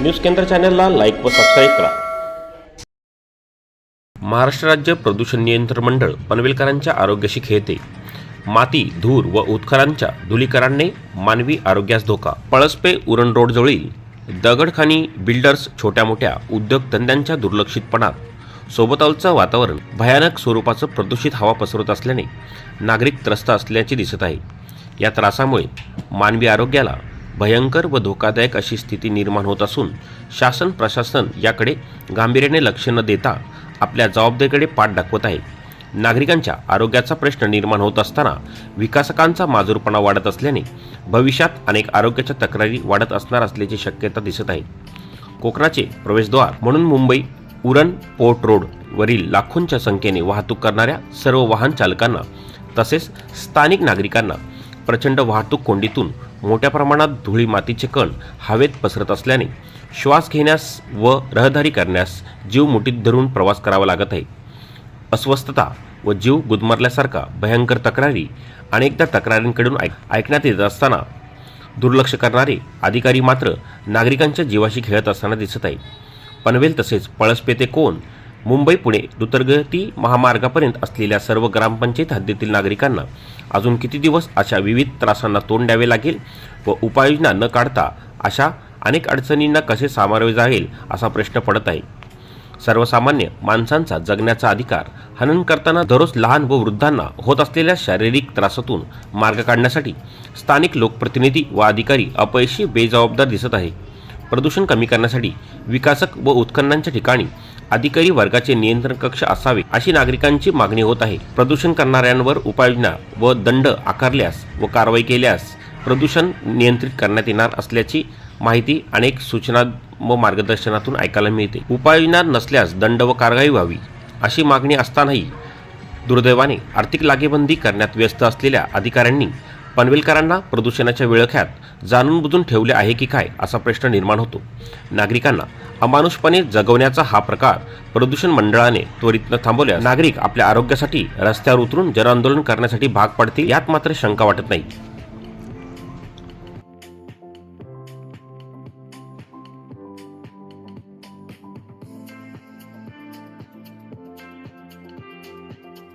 News केंद्र चॅनलला like व सबस्क्राईब करा. महाराष्ट्र राज्य प्रदूषण नियंत्रण मंडळ पनवेलकरांच्या आरोग्याशी खेळते. माती धूर व उत्खरांच्या धुलीकरांनी मानवी आरोग्यास धोका. पळसपे उरण रोडजवळील दगडखानी बिल्डर्स छोट्या मोठ्या उद्योगधंद्यांच्या दुर्लक्षितपणात सोबतचं वातावरण भयानक स्वरूपाचं प्रदूषित हवा पसरत असल्याने नागरिक त्रस्त असल्याचे दिसत आहे. या त्रासामुळे मानवी आरोग्याला भयंकर व धोकादायक अशी स्थिती निर्माण होत असून शासन प्रशासन याकडे गांभीर्याने लक्ष न देता आपल्या जबाबदारीकडे पाठ दाखवत आहे. नागरिकांच्या आरोग्याचा प्रश्न निर्माण होत असताना विकासकांचा माजूरपणा वाढत असल्याने भविष्यात अनेक आरोग्याच्या तक्रारी वाढत असणार असल्याची शक्यता दिसत आहे. कोकणाचे प्रवेशद्वार म्हणून मुंबई उरण पोर्ट रोड वरील लाखोंच्या संख्येने वाहतूक करणाऱ्या सर्व वाहन चालकांना तसेच स्थानिक नागरिकांना प्रचंड वाहतूक कोंडीतून मोठ्या प्रमाणात धुळी मातीचे कण हवेत पसरत असल्याने श्वास घेण्यास व रहदारी करण्यास जीव मुठीत धरून प्रवास करावा लागत आहे. अस्वस्थता व जीव गुदमरल्यासारखा भयंकर तक्रारी अनेकदा तक्रारींकडून ऐक ऐकण्यात येत असताना दुर्लक्ष करणारे अधिकारी मात्र नागरिकांच्या जीवाशी खेळत असताना दिसत आहे. पनवेल तसेच पळसपे ते कोण मुंबई पुणे द्रुतगती महामार्गापर्यंत असलेल्या सर्व ग्रामपंचायत हद्दीतील नागरिकांना अजून किती दिवस अशा विविध त्रासांना तोंड द्यावे लागेल व उपाययोजना न काढता अशा अनेक अडचणींना कसे सामोरे जाईल असा प्रश्न पडत आहे. सर्वसामान्य माणसांचा जगण्याचा अधिकार हनन करताना दररोज लहान व वृद्धांना होत असलेल्या शारीरिक त्रासातून मार्ग काढण्यासाठी स्थानिक लोकप्रतिनिधी व अधिकारी अपयशी बेजबाबदार दिसत आहे. प्रदूषण कमी करण्यासाठी विकासक व उत्खननांच्या ठिकाणी अधिकारी वर्गाचे नियंत्रण कक्ष असावे अशी नागरिकांची मागणी होत आहे. प्रदूषण करणाऱ्यांवर उपाययोजना व दंड आकारल्यास व कारवाई केल्यास प्रदूषण नियंत्रित करण्यात येणार असल्याची माहिती अनेक सूचना व मार्गदर्शनातून ऐकायला मिळते. उपाययोजना नसल्यास दंड व कारवाई व्हावी अशी मागणी असतानाही दुर्दैवाने आर्थिक लागेबंदी करण्यात व्यस्त असलेल्या अधिकाऱ्यांनी पनवेलकरांना प्रदूषणाच्या विळख्यात जाणून बुजून ठेवले आहे की काय असा प्रश्न निर्माण होतो. नागरिकांना अमानुषपणे जगवण्याचा हा प्रकार प्रदूषण मंडळाने त्वरित न थांबवल्यास नागरिक आपल्या आरोग्यासाठी रस्त्यावर उतरून जनआंदोलन करण्यासाठी भाग पडतील यात मात्र शंका वाटत नाही.